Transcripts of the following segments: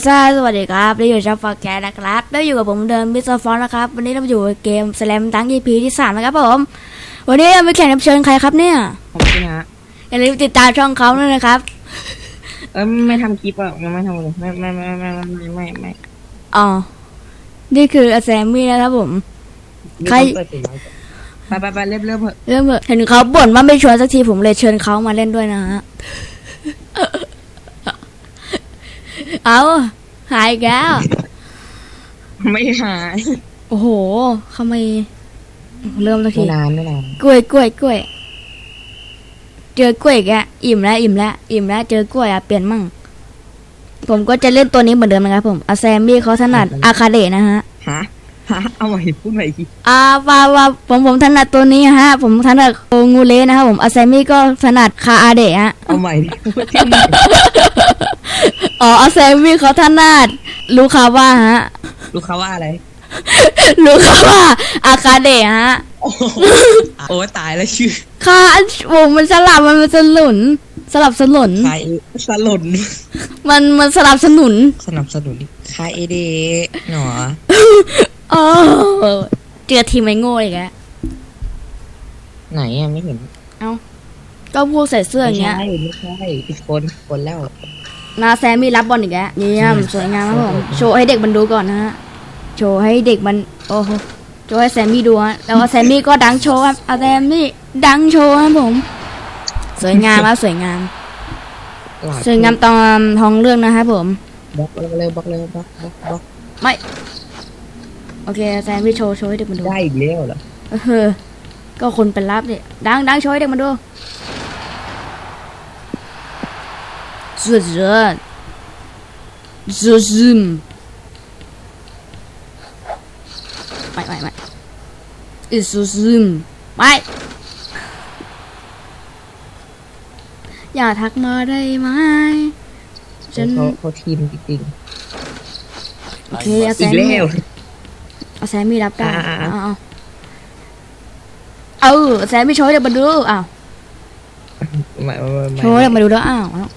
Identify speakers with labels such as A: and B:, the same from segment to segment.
A: โยซ่าสวัสดีครับได้อยู่ช่องฟอร์แกสนะครับได้อยู่กับผมเดิมมิสเตอร์ฟอนนะครับ วันนี้เราอยู่เกมสแลมดัง EP ที่สามนะครับผม วันนี้เราไปแข่งรับเชิญใครครับเนี่ย
B: ผมชื่อนะ
A: อย่าลืมติดตามช่องเขาด้วยนะครับ
B: เออไม่ทำคลิปอะยังไม่ทำเลยไม่ไม่ไม่ไม่ไม่ไม่ไม่ไม่
A: อ๋อนี่คืออาแซมมี่นะครับผม ใคร
B: เปิดเสียงไว้ก่อนไปไปไปเริ่มเริ่มเถอะ
A: เริ่มเถอะเห็นเขาบ่นว่าไม่ชวนสักทีผมเลยเชิญเขามาเล่นด้วยนะฮะ เอา หายอีกแล้ว
B: ไม่หาย
A: โอ้โหทำไมเริ่มสักที
B: ไม่นานไม่นาน
A: กล้วยกล้วยกล้วย เจอกล้วยอีกแล้วอิ่มแล้วอิ่มแล้วอิ่มแล้วเจอกล้วยอะเปลี่ยนมั่ง ผมก็จะเล่นตัวนี้เหมือนเดิมนะครับผมอาแซมมี่เขาถนัดอาคาเดะนะฮะ
B: ฮะ ฮะเอาใหม่พูดใหม่อีกที
A: อ่าว่าว่าผมผมถนัดตัวนี้ฮะ ผมถนัดโองูเลนะครับผมอาแซมมี่ก็ถนัดคาอาเดะฮะ
B: เอาใหม่ดิพูดที่ใหม่
A: อ๋ออาแซมมี่เขาถนัดลูคาว่าฮะ
B: ลูกค้าว่าอะไร
A: ลูคาว่าอาคาเดะฮะ
B: โอ้โหโอ้ตายแล้วชื่อ
A: คาโอ้มันสลับมันมันสนุน สลับสนุน
B: คายสลน
A: มันมันสลับสนุน
B: สนับสนุนคายเอเดหนอ
A: โอ้เจอทีมไอ้โง่อีกแล้ว
B: ไหนอะไม่เห็น
A: ก็พวกใส่เสื้ออย่างเงี้ย
B: ไม่ใช่ไม่ใช่ผิดคนผิดคนแล้ว
A: นาแซมมี่รับบอลอีกแล้วเยี่ยมสวยงามครับผมโชว์ให้เด็กมันดูก่อนนะฮะโชว์ให้เด็กมันโอ้โหโชว์ให้แซมมี่ดูฮะแล้วก็แซมมี่ก็ดังโชว์ครับอาแซมมี่ดังโชว์ครับผม สวยงามครับสวยงาม
B: หลาด
A: สวยงามตามท้องเรื่องนะครับผม
B: บล็อกเร็วบล็อกเร็วบล็อกบล็อกบล็อก
A: โอเคแซมมี่โชว์โชว์ให้เด็กมันดู
B: ได้อีกแล้วเหรอ
A: เออก็คนเป็นรับเนี่ยดังดังโชว์ให้เด็กมันดูสุดยอดสุดซึมไม่ไม่ไม่อีสุดซึมไม่อย่าทักมาได้ไหมฉัน
B: เขาเขาทีมจริง
A: โอเคเอา
B: ๆ
A: แซ
B: อีก
A: มมี่
B: แล้ว
A: เอาแซมมี่รับได้
B: อ่าๆๆ
A: เอาเอาเอาแซมมี่โชว์ให้เด็กมาดูอ้าว
B: ไม่ไม่ไม่
A: โชว์ให้เด็กมาดูแล้วอ้าวอ้าว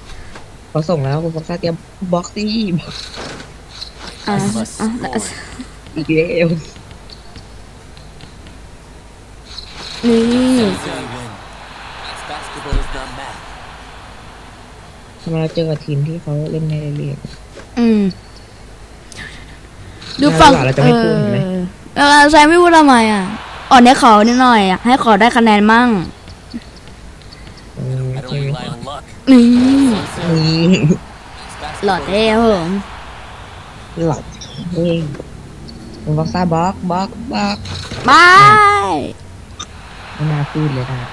B: เขาส่งแล้วคุณฟอกซ่าเตรียมบล็อกซี่
A: อ่าอ่า
B: อีกแล้ว
A: นี่
C: Silly win. Basketball is not math.
B: ทำไมเราเจอกับทีมที่เขาเล่นในเรียน
A: อืม ดูฝั่ง
B: น่าเราจะไม่พูดเห็นไหม
A: เออแซมไม่พูดทำไมอะ อ่อนให้ขอนิดหน่อยอะให้ขอได้คะแนนมั่ง
B: เออ
C: I
B: ใช่
C: don't
B: ไหม
C: rely on luck.
A: นี่
B: นี่
A: หลอดเท่ครับผม
B: หลับเองคุณฟอกซ่าบล็อกบล็อกบล็อก
A: บาย
B: ไม่น่าพูดเลยนะ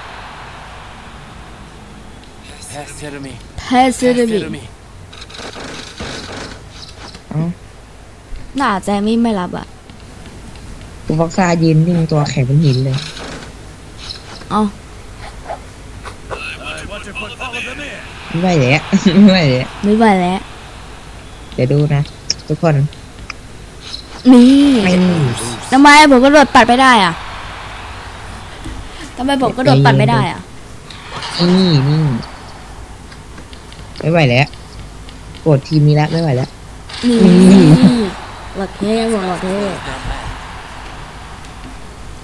C: Pass it to me.
A: เทส
C: Pass
A: เด
C: it
A: บิ
C: to me.
B: เอ้า
A: หน้าแซมมี่ไม่รับอะ
B: คุณฟอกซ่ายืนนิ่งตัวแข็งเป็นหินเลย
A: เอ้า
B: ไม่ไหวแล้ว ไม่ไหวแล้ว
A: ไม่ไหวแล้ว
B: เดี๋ยวดูนะ ทุกคน
A: นี่
B: ไม่
A: ทำไมผมก็โดดปัดไม่ได้อะทำไมผมก็โดดปัดไม่ได้อะ
B: นี่นี่ไม่ไหวแล้วโกรธทีมนี้แล้วไม่ไหวแล้ว
A: นี่
B: นี่
A: หลอดเท่ผมหลอดเท่
C: It's not math.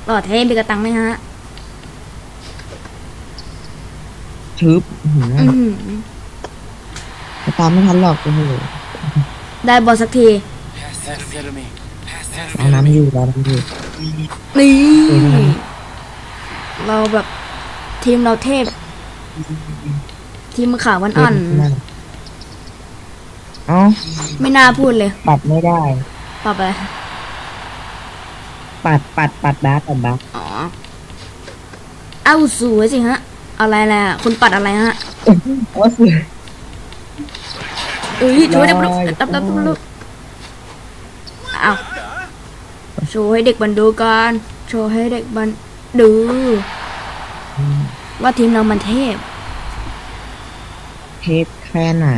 A: หลอดเท่มีกระตังไหมฮะ
B: ทึบอื้อหือ
A: อื้อหือ
B: ตามไม่ทันหรอกโอ้โห
A: ได้บอลสักที
C: Pass it to me. Pass it
B: เรา
C: to
B: น้ำ
C: me.
B: อยู่เราน้ำอยู่
A: นี่
B: เออ
A: เราแบบทีมเราเทพ ทีมขาววันอ่อน
B: เอ้า
A: ไม่น่าพูดเลย
B: ปัดไม่ได้
A: ปรับอะไร
B: ปัดปัดปัดบาสปัดบาส
A: อ๋อ เอ้าสวยสิฮะ อะไรแหละคุณปัดอะไรฮะ
B: โอ้เสือ
A: เอ้ยช่วยเด็กมัน
B: ลอย
A: ดับดับดับดับเอาโชว์ให้เด็กมันดูกันโชว์ให้เด็กมันดู ว่าทีมเรามันเทพ
B: เทปแค่ไหน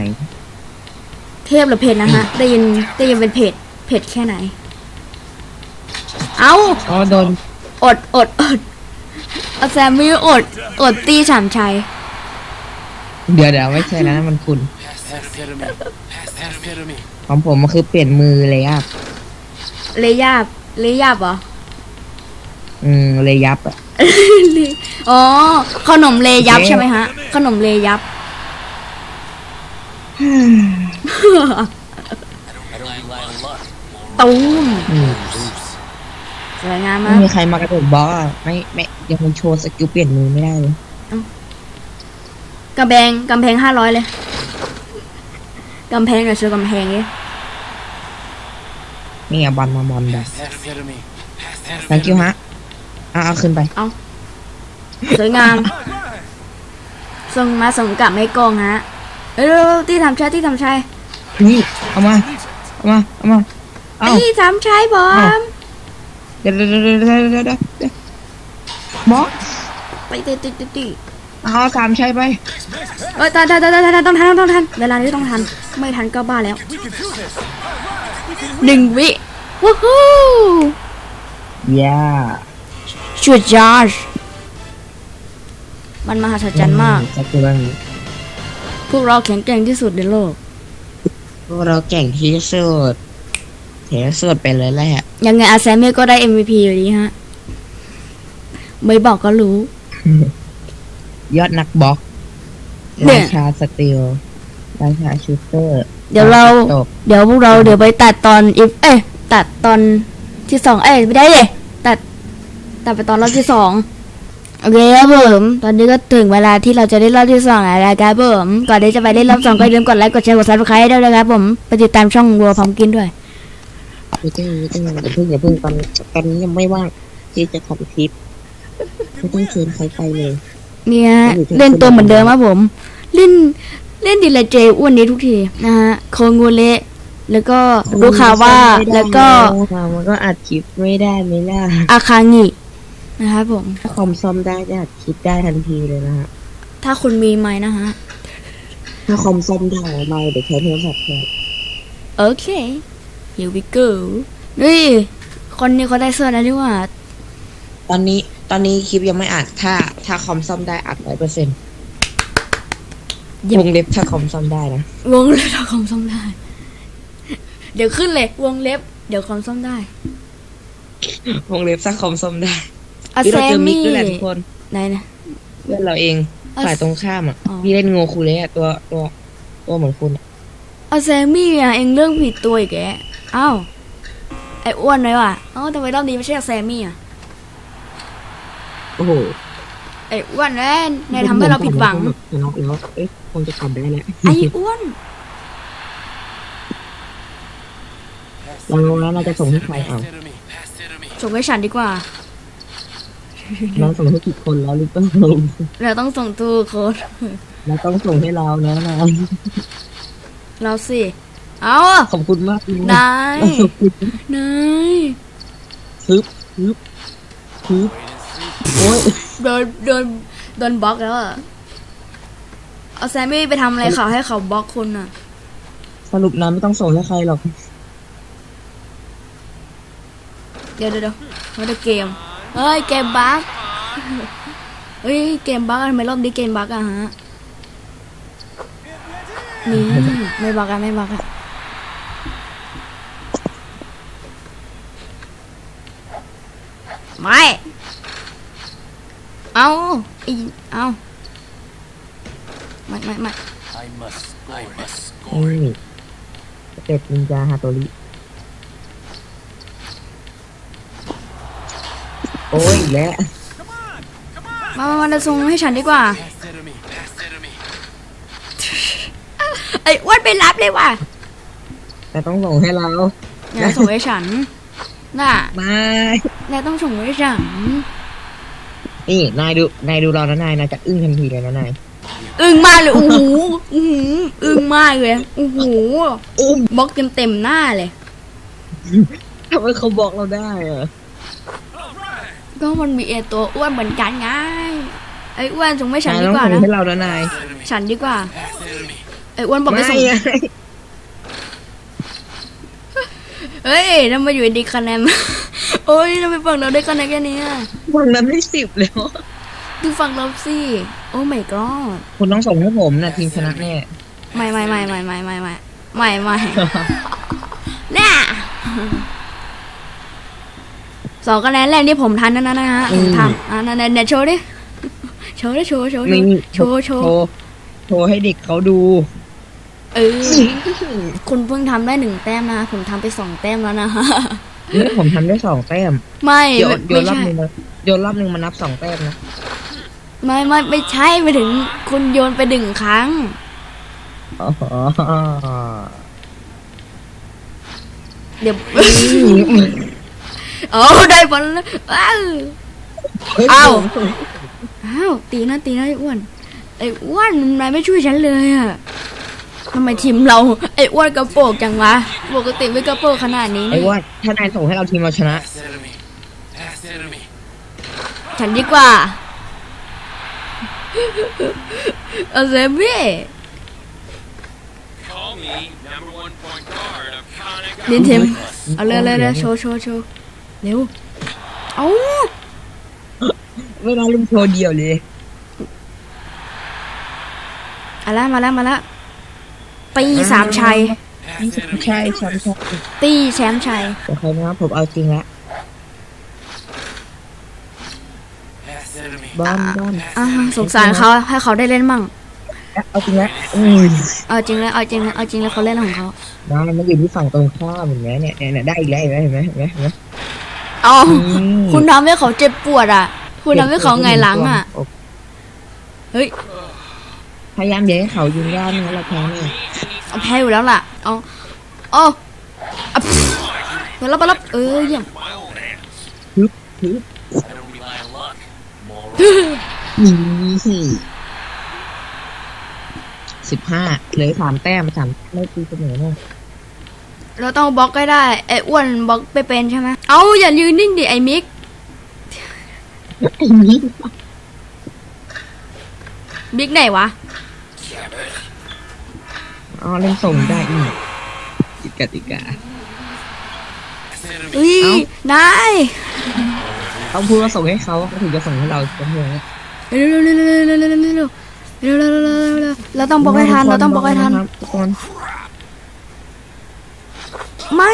A: เทพหรือเพจนะฮะ ได้ยินได้ยินเป็นเพจ เพจแค่ไหน เอา
B: อ๋อโดน
A: อดอดอดเอาแซมมี่อด อดตีฉ่ำชัย
B: เดี๋ยวเดี๋ยวไม่ใช่นะมันคุณ
C: Pass Pass it to me. Pass it to me.
B: ของผมมันคือเปลี่ยนมือเลยอะ
A: เลยยาบเลยยาบเหรอ
B: อืมเลยยับอะ
A: อ๋อ ขนมเลยับใช่ไหมฮะ ขนมเลยับ
C: I don't rely on luck.
A: ตูม
B: อืม
C: Loose.
A: สวยงาม
B: ไม่
A: มาก
B: มีใครมากระโดดบล็อกอะไม่ไม่ยังคงโชว์สกิลเปลี่ยนมือไม่ได้เลย
A: กำแพงกำแพงห้าร้อยเลย กำแพงหน่อยช่วยกำแพงดิ
B: นี่อะบอลมาบอลแบบ
C: Pass it to me. Pass it to
B: thank you ฮะเอาเอาขึ้นไป
A: สวยงาม ส่งมาส่งกลับไม่โกงฮะเร็วๆที่ทำชัยที่ทำชัย
B: นี่เอามา เอามา เอามา เอา
A: ที่ทำชัยบอ
B: เอา
A: ม
B: เดี๋ยวเดี๋ยวเดี๋ยวเดี๋ยวเดี๋ยวเดี๋ยวเดี๋ยวบล็อก
A: ไปติดติดติดติด
B: เอาสามใช่ไป
A: เอ้ยทันทันทันทันทันต้องทันต้องทันเวลานี้ต้องทัน ไม่ทันก็บ้าแล้วหนึ่งวิวู้ฮู้
B: ย่า
A: ชุดยอดมันมหัศจรรย์มาก
B: สักตัวนึง
A: พวกเราแข็งแกร่งที่สุดในโลก
B: พวกเราเก่งที่สุด เทสุดไปเลยแหละ
A: ยังไงอาแซมเมก็ได้ MVP อยู่ดีฮะ ไม่บอกก็รู้
B: ยอดนักบล็อก
A: เนี่
B: รายชาสติลราชาชูเตอร์
A: เดี๋ยวเรา
B: จบ
A: เดี๋ยวพวกเราเดี๋ยวไปตัดตอนอีฟเอ้ยตัดตอนที่สองเอ้ยไม่ได้เลยตัดตัดไปตอนรอบที่สองโอเคครับผมตอนนี้ก็ถึงเวลาที่เราจะได้รอบที่สองแล้วนะครับผมก่อนที่จะไปได้รอบสองก็อย่าลืมกดไลค์กดแชร์กดซับสไครต์ด้วยนะครับผมไปติดตามช่องวัวพร้อมกินด้วย
B: ไม่ต้องไม่ต้องอย่าเพิ่งอย่าเพิ่งตอนตอนนี้ยังไม่ว่างที่จะทำคลิปไม่ต้องเชิญใครไปเลย
A: เนี่ยเล่นตัวเหมือนเดิมครับผม เล่นเล่นดีเลเจอ้วนนี้ทุกทีนะฮะโคงูเละแล้วก็รู้ข่าวว่าแล้วก็
B: มันก็อัดคลิปไม่ได้ไม่ล่ะ
A: อาคางินะครับผม
B: ถ้าคอมซ่อมได้จะอัดคลิปได้ทันทีเลยนะฮะ
A: ถ้าคุณมีไม้นะฮะ
B: ถ้าคอมซ่อมได้ไม่เดี๋ยวใช้โทรศัพท์แทน
A: โอเค here we go นี่คนนี้เขาได้เสื้อแล้วนี่หว่า
B: ตอนนี้ตอนนี้คลิปยังไม่อัดถ้า ถ้าคอมซ่อมได้อัดร้อยเปอร์เซ็นต์
A: เยี่ยม
B: วงเล็บถ้าคอมซ่อมได้นะ
A: วงเล็บเราคอมซ่อมได้ เดี๋ยวขึ้นเลยวงเล็บ เดี๋ยวคอมซ่อมได้
B: วงเล็บถ้าคอมซ่อมได้
A: อา
B: พี่
A: แซ
B: เราเจอ
A: ม
B: มิก
A: มี่
B: ด้วยแหละทุกคน
A: ไหนนะ
B: เพื่อนเราเอง
A: อะ
B: ฝ่ายตรงข้ามอะ
A: อ๋อ
B: พี่เล่นโงคูเละตัวตัวตัวเหมือนคุณอะ
A: อาแซมมี่อะเองเรื่องผิดตัวอีกแกอ้าวไอ้อ้วนเลยว่ะเอ้าทำไมรอบนี้ไม่ใช่อาแซมมี่อะ
B: โอ้โห
A: ไอ้อ้วนแน่นายทำให้เราผิดหวัง
B: ชนะแล้วเอ๊ะคงจะกลับได้แล้ว
A: ไอ้อ้วน
B: เราแล้วเราจะส่งให้ใครเอา
C: Pass it to me. Pass it to me.
A: ส่งให้ฉันดีกว่า
B: เราส่งให้กี่คนแล้วหรือเปล่า
A: เราต้องส่งทูโค้ด
B: เราต้องส่งให้เรานะนะ
A: เราสิ เอา
B: ขอบคุณมากเลย
A: นาย
B: ขอบคุณ
A: นาย
B: ฮึบฮึบฮึบโอ้ย
A: โดนโดนโดนบล็อกแล้วอะ เอาแซมมี่ไปทำอะไรเขาให้เขาบล็อกคุณอะ
B: สรุปนะไม่ต้องส่งให้ใครหรอก
A: เดี๋ยวเดี๋ยวเดี๋ยวไม่ได้เกม เฮ้ย เกมบั๊กเฮ้ย เกมบั๊กทำไมรอบนี้เกมบั๊กอะฮะ นี่ไม่บั๊กอะไม่บั๊กอะไม่ เอาอีเอาไม่ไม่ไม่
C: I must score. I must
B: นี่
C: score.
B: เป็ดนินจาฮาโตริ โอ้ยอีกแล้ว
A: มามามาเดี๋ยวส่งให้ฉันดีกว่า ไอ้อ้วนไปรับเลยว่ะ
B: แต่ต้องส่งให้เรา
A: นายส่งให้ฉัน น่ะ
B: นาย
A: นายต้องส่งให้ฉัน
B: นี่นายดู นายดูเรานะนายนายจะอึ้งทันทีเลยนะนาย
A: อึ้งมากเลยโอ้โหอื้อหืออึ้งมากเลยโอ้โห
B: อึ้ง
A: บล็อกเต็มเต็มๆหน้าเลย
B: ทำไมเขาบอกเราได้อะ
A: ก็มันมีเอตัวอ้วนเหมือนกันไงไอ้อ้วนส่งให้ฉัน
B: นาย
A: ดี
B: ต้อง
A: กว่า
B: ส่ง
A: นะ
B: ให้เรานะนาย
A: ฉันดีกว่า
C: Pass it to me.
A: ไอ้อ้วนบอกไม่ส่ง
B: ไง
A: เฮ้ยทำไมอยู่ดีคะแนน โอ้ยทำไมฝั่งเราได้คะแนนแค่นี้อะ
B: วันนั้นไม่สิบแล้ว
A: ดูฝั่งเราสิ โอ้ my god
B: คุณต้องส่งให้ผมนะทีมชนะแน่
A: โอ้ไม่ไม่ไม่ไม่ไม่ไม่ไม่ไม่ไม่เนี่ยสองคะแนนแรกที่ผมทันนั่นนะฮะผมทำอ่านั่นเนี่ยโชว์ดิ โชว์ดิโชว์โชว์โช
B: นี่
A: ว์โชว์โชว์
B: โชว์โชว์ให้เด็กเขาดู
A: เออคุณเพิ่งทำได้หนึ่งแต้มนะ ผมทำไปสองแต้มแล้วนะฮะ
B: นี่ผมทำได้สองแต้ม
A: ไม่
B: โยนโย
A: ไม่
B: นรอบ
A: ใช่
B: หนึงมาโยนรอบหนึงมานับสองแต้มนะ
A: ไม่ไม่ไม่ใช่ไปถึงคุณโยนไปหนึ่งครั้ง
B: อ๋อ
A: เดี๋ยวโอ้ได้บอลแล้วอ้าว เอ้า อ้าวตีนะตีนะไอ้อ้วนไอ้อ้วนนายไม่ช่วยฉันเลยอะ ทำไมทีมเราไอ้อ้วนกระโปรงจังวะ ปกติไม่กระโปรงขนาดนี้
B: ไอ้ว่าถ้านายส่งให้เราทีมเราชนะ
C: Pass enemy. Pass enemy.
A: ฉันดีกว่า เอาเซมี่
D: Call me number one point guard of Conaga.
A: ดินเทมเอาเลยเลยเลยโชว์โชว์โชว์เร็ว เอา
B: เวลาลุมโชว์เดียวเลย
A: เอาละมาแล้วมาแล้ว ตีสามชัย
C: Pass enemy.
B: ใช่ใช่ใช่
A: ตีแชมป์ชัย
B: โอเคนะครับผมเอาจริงแล้ว
C: Pass enemy.
B: บอลบอล
A: อ่าสงสารเขาให้เขาได้เล่นมั่ง
B: เอาจริงแล้วอุ้ย
A: เอาจริงแล้วเอาจริงแล้วเอาจริงแล้วเขาเล่นของเขา
B: ได้มันอยู่ที่ฝั่งตรงข้ามเห็นไหมเนี่ยเนี่ยเนี่ยได้อีกแล้วเห็นไหมเห็นไหมเห็นไหมเห็นไหม
A: เอา
B: อืม
A: คุณทำให้เขาเจ็บปวดอะ คุณทำให้เขาไงายหลังอะ เฮ้ย
B: พยายามอย่าให้เขายิงยากนะเราแพ้เนี่ย
A: เอาแพ้อยู่แล้วล่ะ เอาเอาอะไปรับไปรับเออเยี่ยม
D: My old hands.
B: ฮึบฮึบ
C: I don't rely on luck. Moral.
B: นี่สิบห้าเหลือสามแต้มสามไม่ตีเสมอเนี่ย
A: เราต้องบล็อกให้ได้ไอ้อ้วนบล็อกไปเป็นใช่ไหมเอาอย่ายืนนิ่งดิไอ้มิก
B: ไอ้นี่
A: มิกไหนวะ
B: อ๋อเล่นส่งได้อีกติกาติกา
C: Pass enemy.
A: อุ้ย
B: เอ้า
A: นาย
B: ต้องพูดว่าส่งให้เขาเขาถึงจะส่งให้เราเสมอ
A: เร็วเร็วเร็วเร็วเร็วเร็วเร็วเร็วเร็วเร็วเร็วเร็วเร็วเร็วเราต้องบล็อกให้ทันเราต้องบล็อกให้ทัน
B: ทุกคน
A: ไม่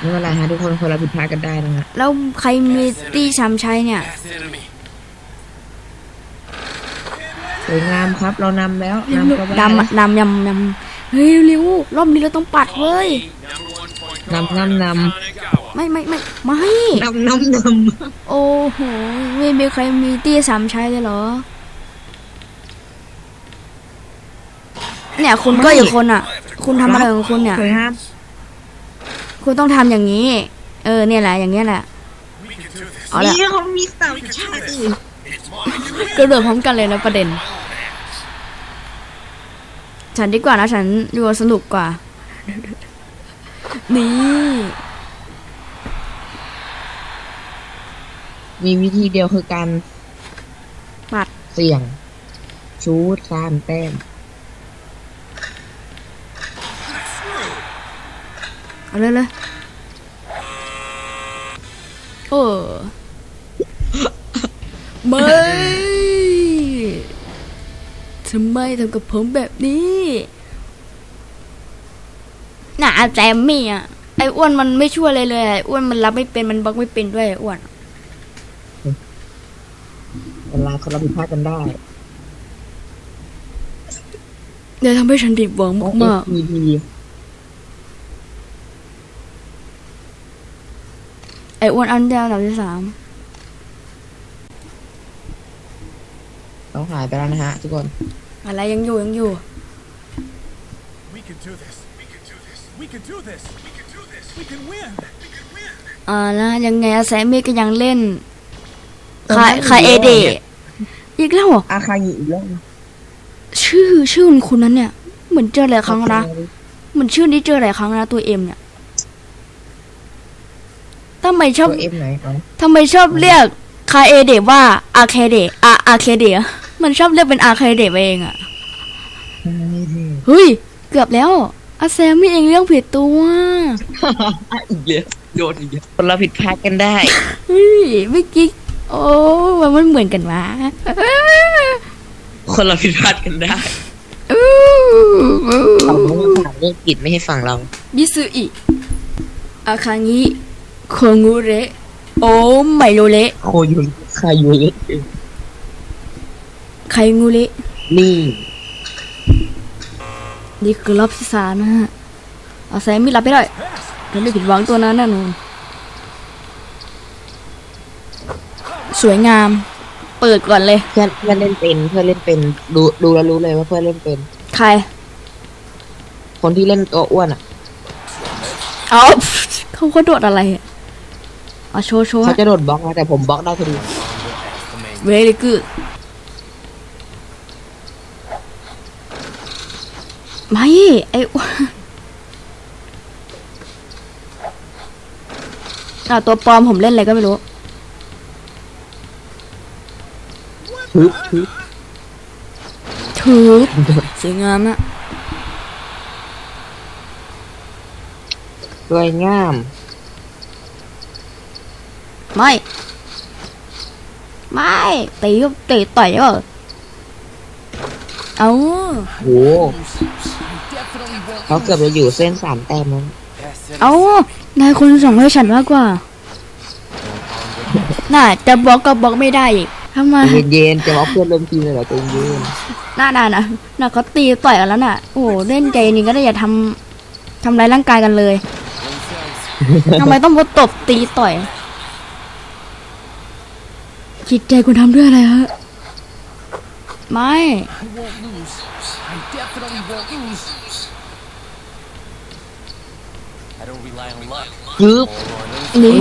B: ไม่เป็นไรฮะทุกคนคนเราผิดพลาดกันได้นะฮะ
A: แล้วใครมีตีชามชัยเนี่ย
C: Pass enemy.
B: สวยงามครับ เรานำแล้วนำก็ได้
A: ดำอะดำยำยำเฮ้ยเร็วรอบนี้เราต้องปัดเว้ย
D: Number one point guard
B: นำนำน
D: Kanagawa.
A: ไม่ไม่ไม่ไม่ำ
B: นำนำน
A: โอ้โหไม่มีใครมีตีสามชัยเลยเหรอ เนี่ยคุณก็อยู่คนอะ คุณทำอะไรของคุณเนี่ยำ
B: สวยครับ
A: คุณต้องทำอย่างนี้ เออเนี่ยแหละอย่างเงี้ยแหละ
D: We can do this.
A: เอาละ
B: นี่เขามีสามชาติ
D: It's mine.
A: กระโดดพร้อมกันเลยนะประเด็น ฉันดีกว่านะฉันอยู่สนุกกว่า นี่
B: มีวิธีเดียวคือการ
A: ปัด
B: เสี่ยง ชูดสามแต้ม
A: เอาเลยเลยโอ้ ไม่ทำไมทำกับผมแบบนี้น่าแจมมี่อะไอ้อ้วนมันไม่ช่วยเลยเลยไอ้อ้วนมันรับไม่เป็นมันบล็อกไม่เป็นด้วยไอ้อ้วน
B: เวลาคนเราผิดพลาดกันได้
A: เดี๋ยวทำให้ฉันดิบหวังมาก
B: ดีดี
A: ๆไอ้อ้วนอันเดียวอันดับที่สาม
B: ต้อง หายไปแล้วนะฮะทุกคน
A: อะไรยังอยู่ยังอยู่
D: We can do this. We can do this. We can do this. We can do this. We can win. We can win.
A: อ่านะยังไงแซมมี่ก็ยังเล่นคาคาเอเดะอีกแล้วเหรอ
B: อาคายิอีกแล้ว
A: ชื่อชื่อคุณคุณนั้นเนี่ย เหมือนเจอหลายครั้งนะเหมือนชื่อนี้เจอหลายครั้งนะตัวเอ็มเนี่ยทำไมชอบ
B: ตัวเอ็มไหนเอา
A: ทำไมชอบเรียกคาเอเดะว่าอาเคเดะอาอาเคเดะ มันชอบเรียกเป็นอาเคเดะไปเองอะเฮ้ย เกือบแล้วอาแซมมี่เองเรื่องผิดตัว
B: อีกแล้วโดนอีกแล้วคนเราผิดพลาดกันได้
A: เฮ้ยเมื่อกี้โอ้มันมันเหมือนกันวะ
B: คนเราผิดพลาดกันได้เขาต้องถามเรื่องกิจไม่ให้ฟังเรา
A: มิสุอิอาคางิโคงูเระโอไมโรเระ
B: โคยุนคายุเละ
A: ไคงูเระ
B: นี่
A: นี่คือรอบที่สามนะฮะ เอาแซมมี่รับไปได้เราไม่ผิดหวังตัวนั้นแน่นอนสวยงาม เปิดก่อนเลย
B: เพื่อนเพื่อนเล่นเป็นเพื่อนเล่นเป็นดูดูแล้วรู้เลยว่าเพื่อนเล่นเป็น
A: ใคร
B: คนที่เล่นตัวอ้วนอะ
A: เอาเขาก็โดดอะไรอะเอาโชว์โชว์
B: เขาจะโดดบล็อกนะแต่ผมบล็อกได้พอดี
A: เวลี่กู ไม่ไอ้อ้วนอะตัวปลอมผมเล่นอะไรก็ไม่รู้
B: ทึบทึบ
A: ถือสวยงามอะ
B: สวยงาม
A: ไม่ ไม่ตีก็ตีต่อยก็เอา
B: โห เขาเกือบจะอยู่เส้นสามแต้มแล้ว
C: Pass it
A: เอานายคนส่งให้ฉันมากกว่า น่าจะบล็อกก็บล็อกไม่ได้อีกทำไม
B: เย็นๆจะบล็อกเพื่อนร่วมทีมเลยเหรอใจเย็น
A: น่าน่านะน่าเขาตีต่อยกันแล้วน่ะ โอ้โหเล่นใจนี่ก็ได้อย่าทำทำร้ายร่างกายกันเลยทำไมต้องมาตบตีต่อยจิตใจคุณทำด้วยอะไรฮะไม่
C: I won't lose. I definitely won't lose. I don't rely on luck
B: ทึบ
C: or on
A: นี่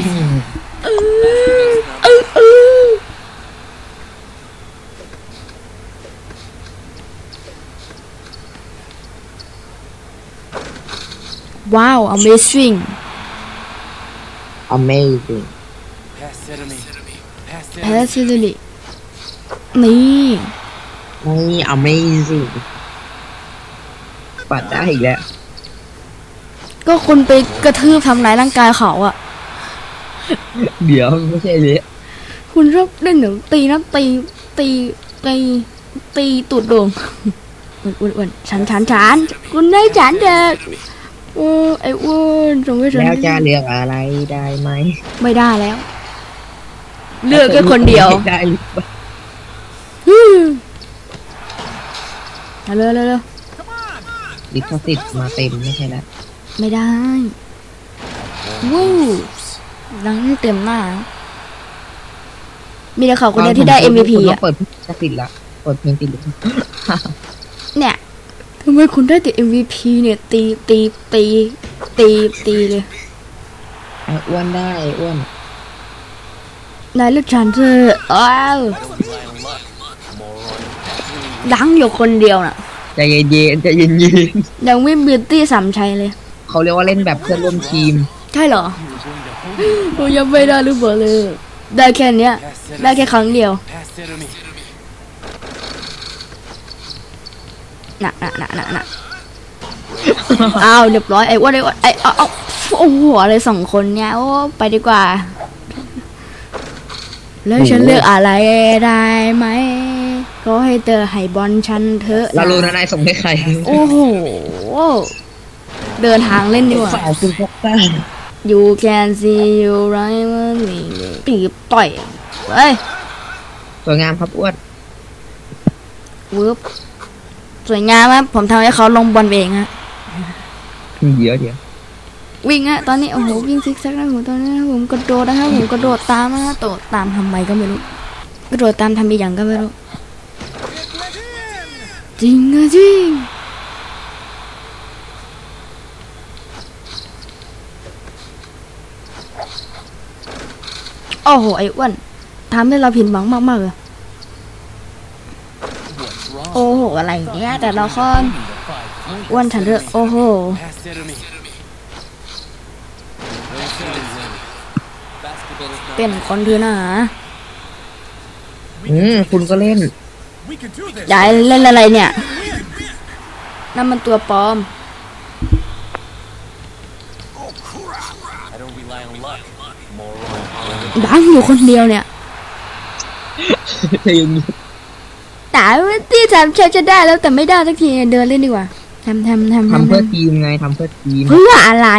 A: ว้าว amazing
B: amazing
C: Pass it to me. Pass it
A: แพ
C: to me.
A: สซิลินี่
B: นี่ amazing ปัดได้อีกแล้ว
A: ก็คุณไปกระทืบทำร้ายร่างกายเขาอะ
B: เดี๋ยวไม่ใช่เลย
A: คุณชอบเล่นหนูตีนะตีตีตีตีตูดโด่งอ้วนอ้วนอ้วนฉันฉันฉันคุณได้ฉันเด็กโอ้ไอ้อ้วนสงสาร
B: แล้วจะเลือกอะไรได้ไหม
A: ไม่ได้แล้ว เลือกแค่คนเดียว
B: ได้หรือเปล่า
A: ฮึ่มเอาเร็วเร็วเร็ว
B: ลิขสิทธิ์มาเต็มไม่ใช่แล้ว
A: ไม่ได้วู้ดังเต็มหน้า มีแต่เขาคนเดียวที่ได้ MVP
B: คุณต้
A: อะ
B: งเปิดลิขสิทธิ์ละเปิดเพลงติดลิขสิทธิ์
A: เนี่ยทำไมคุณได้แต่ MVP เนี่ย ตีตีตีตีตีเลย
B: ไอ้อ้วนได้ไอ้อ้วน
A: นายเลือกฉันเถอะอ้าว
C: I don't rely on luck. More on
A: ดังอยู่คนเดียวน่ะ
B: ใจเย็นๆใจเย็น
A: ยังไม่บิวตี้สามชัยเลย
B: ๆ เขาเรียกว่าเล่นแบบเพื่อนร่วมทีม
A: ใช่เหรอ
C: you were going to hold me.
A: โอ้ยังไม่ได้หรือเปล่าเลย ได้แค่เนี้ย
C: Pass it
A: ได้
C: to
A: แค่
C: me.
A: ครั้งเดียว
C: Pass it to me.
A: น่ะน่ะน่ะน่ะน่ะอ้าวเรียบร้อยไอ้อ้ว่าไอ้อ้วนไอ้เอาเอาโอ้โหอะไรสองคนเนี่ยโอ้ไปดีกว่า แล้วฉันเลือกอะไรได้ไหมก็ให้เธอให้บอลฉันเถอะ
B: เรารู้นะนายส่งให้ใคร
A: โอ้โห เดินทางเล่นดีกว่า
B: สาวคุณพกต้า
A: You can see you right มันนี่ตีบต่อยเฮ้ย
B: สวยงามครับอ้วน
A: วืบสวยงามครับผมทำให้เขาลงบอลเองฮะ
B: เดี๋ยวเดี๋ยว
A: วิ่งฮะตอนนี้โอ้โหวิ่งซิกแซกนะผมตอนนี้ผมกระโดดนะครับผมกระโดดตามนะฮะโดดตามทำไมก็ไม่รู้กระโดดตามทำอีกอย่างก็ไม่รู้จริงอะจริง โอ้โหไอ้อ้วนทำให้เราผิดหวังมากๆเลย
C: What's wrong?
A: โอ้โหอะไรเนี่ยแต่ละคน
C: The five points.
A: อ้วนฉันเถอะโอ้โห
C: Pass it to me. Basketball is not
A: เป็นคนเถือหนา
B: อืมคุณก็เล่น
D: We can do this.
A: ยายเล่นอะไรเนี่ยนั่นมันตัวปลอม
C: I don't rely on luck. More on
A: ดังอยู่คนเดียวเนี่ย
B: ใจเย็น
A: แต่ว่าที่สามชัยจะได้แล้วแต่ไม่ได้สักทีเดินเล่นดีกว่า
C: Pass
A: ทำทำทำ
B: ทำเพื่อ
A: ทำ
B: ทีมไงทำเพื่อทีม
A: เพื่ออะไร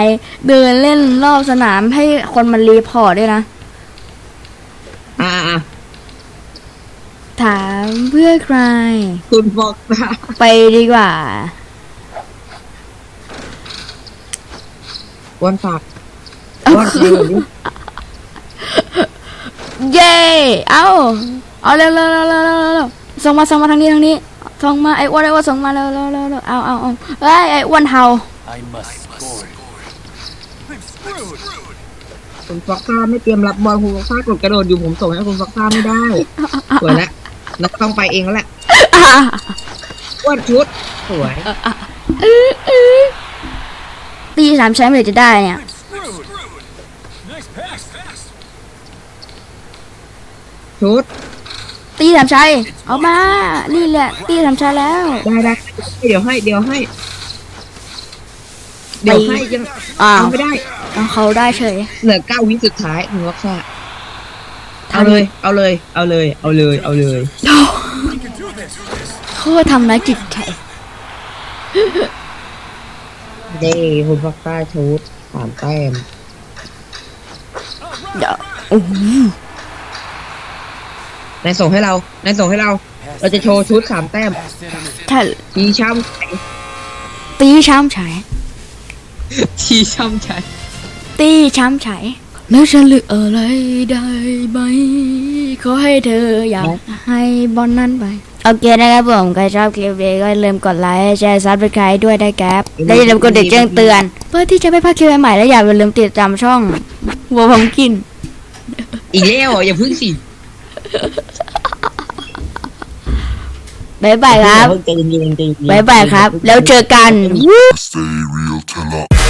A: เดินเล่นรอบสนามให้คนมันรีพอร์ตด้วยนะ
B: อ่าอะ
A: ถามเพื่อใคร
B: คุณบอกนะ
A: ไปดีกว่า
B: วันฝากวันเดียวนี้
A: เย้เอาเอาเร็วเร็วเร็วเร็วเร็วเร็วส่งมาส่งมาทางนี้ทางนี้ส่งมาไอ้อ้วนไอ้อ้วนส่งมาเร็วเร็วเร็วเร็วเอาเอาเอาเฮ้ยไอ้อ้วนเฮา
C: I must score it.
D: I'm screwed.
B: คุณฟอกซ่าไม่เตรียมรับบอลคุณฟอกซ่ากดกระโดดอยู่ผมส่งให้คุณฟอกซ่าไม่ได้สวยแล้วนักต้องไปเองแล้วแหละอ้วนชุดสวย
A: ตีสามใช้ไม่ได้จะได้เนี่ย
B: ชุด
A: ตีสามชัยเอามา นี่แหละ ตีสามชัยแล้ว
B: ได้ได้เดี๋ยวให้ เดี๋ยวให้ เดี๋ยวให้ยัง
A: อ้าว
B: เอาไม่ได้
A: เอาเขาได้เฉย
B: เหลือเก้าวิสุดท้ายคุณฟอกซ่าเอาเลย เอาเลย เอาเลย เอาเลย เอาเลย
D: We can do this.
A: โคตรทำร้ายจิตใจ
B: เด้คุณฟอกซ่าชุดสามแต้ม
A: เดี๋ยวโอ้โห
B: นายส่งให้เรานายส่งให้เรา เราจะโชว์ชุดสามแต้ม
C: Past enemy.
A: ถ้า
B: ทีช่ำชัย
A: ตีช้ำชัย
B: ทีช่ำชัย
A: ตีช้ำชัยแล้วฉันเลือกอะไรได้ไหมขอให้เธออยากให้บอลนั้นไปโอเคนะครับผมใครชอบคลิปนี้ก็อย่าลืมกดไลค์แชร์ซับสไครต์ด้วยนะครับและอย่าลืมกดติดแจ้งเตือน เพื่อที่จะไม่พลาดคลิปใหม่ๆและอย่าลืมติดตามช่องวัวผมกิน
B: อีกแล้วเหรออย่าพึ่งสิ
A: บายบายครับ
B: ใจเย็นๆใจเย็นๆ
A: บายบายครับ แล้วเจอกัน
E: Stay real till up.